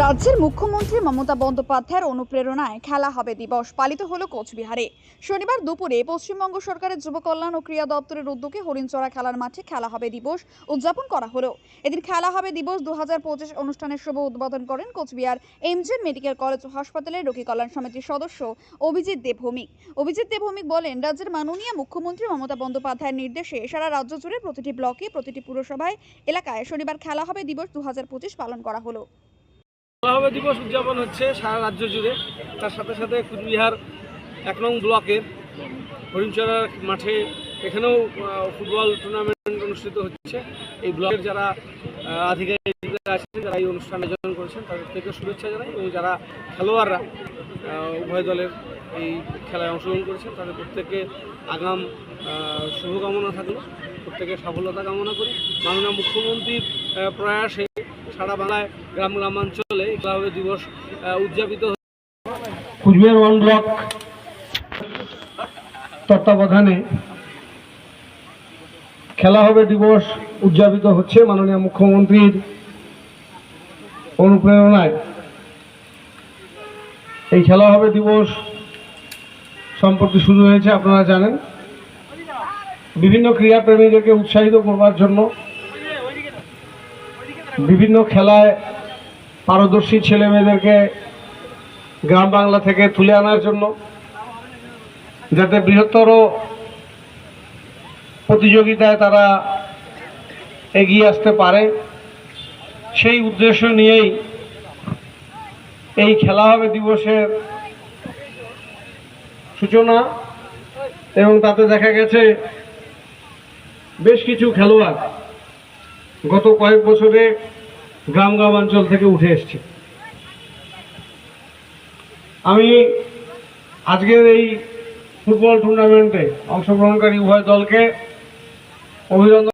রাজ্যের মুখ্যমন্ত্রী মমতা বন্দ্যোপাধ্যায়ের অনুপ্রেরণায় খেলা হবে দিবস, পালিত হলো কোচবিহারে। শনিবার দুপুরে পশ্চিমবঙ্গ সরকারের যুব কল্যাণ ও ক্রীড়া দপ্তরের উদ্যোগে হরিণচড়া খেলার মাঠে খেলা হবে দিবস, উদযাপন করা হলো। এদিন খেলা হবে দিবস দু হাজার পঁচিশ অনুষ্ঠানের শুভ উদ্বোধন করেন কোচবিহার এমজেন মেডিকেল কলেজ ও হাসপাতালের রোগী কল্যাণ সমিতির সদস্য অভিজিৎ দেবভৌমিক অভিজিৎ দেবভৌমিক বলেন, রাজ্যের মাননীয় মুখ্যমন্ত্রী মমতা বন্দ্যোপাধ্যায়ের নির্দেশে সারা রাজ্য জুড়ে প্রতিটি ব্লকে, প্রতিটি পুরসভায় এলাকায় শনিবার খেলা হবে দিবস দু হাজার পঁচিশ পালন করা হলো। খেলাভাবে দিবস উদযাপন হচ্ছে সারা রাজ্য জুড়ে। তার সাথে সাথে কুচবিহার এক নং ব্লকের হরিণচড়ার মাঠে এখানেও ফুটবল টুর্নামেন্ট অনুষ্ঠিত হচ্ছে। এই ব্লকের যারা আধিকারিকরা আছেন, যারা এই অনুষ্ঠান আয়োজন করেছেন, তাদের থেকে শুভেচ্ছা জানাই এবং যারা খেলোয়াড়রা উভয় দলের এই খেলায় অংশগ্রহণ করেছেন, তাদের প্রত্যেকে আগাম শুভকামনা থাকল। প্রত্যেকের সফলতা কামনা করি। মাননীয় মুখ্যমন্ত্রীর প্রয়াসে সারা বাংলায় গ্রাম গ্রামাঞ্চলে খেলাভাবে দিবস উদযাপিত ওয়ান ব্লক তত্ত্বাবধানে খেলা হবে দিবস উদযাপিত হচ্ছে মাননীয় মুখ্যমন্ত্রীর অনুপ্রেরণায়। এই খেলা হবে দিবস সম্প্রতি শুরু হয়েছে, আপনারা জানেন। বিভিন্ন ক্রীড়াপ্রেমীদেরকে উৎসাহিত করবার জন্য বিভিন্ন খেলায় পারদর্শী ছেলেমেয়েদেরকে গ্রাম বাংলা থেকে তুলে আনার জন্য যাতে বৃহত্তর প্রতিযোগিতায় তারা এগিয়ে আসতে পারে, সেই উদ্দেশ্য নিয়েই এই খেলা হবে দিবসের সূচনা এবং তাতে দেখা গেছে বেশ কিছু খেলোয়াড় গত কয়েক বছরে গ্রাম গ্রামাঞ্চল থেকে উঠে এসছে। আমি আজকের এই ফুটবল টুর্নামেন্টে অংশগ্রহণকারী উভয় দলকে অভিনন্দন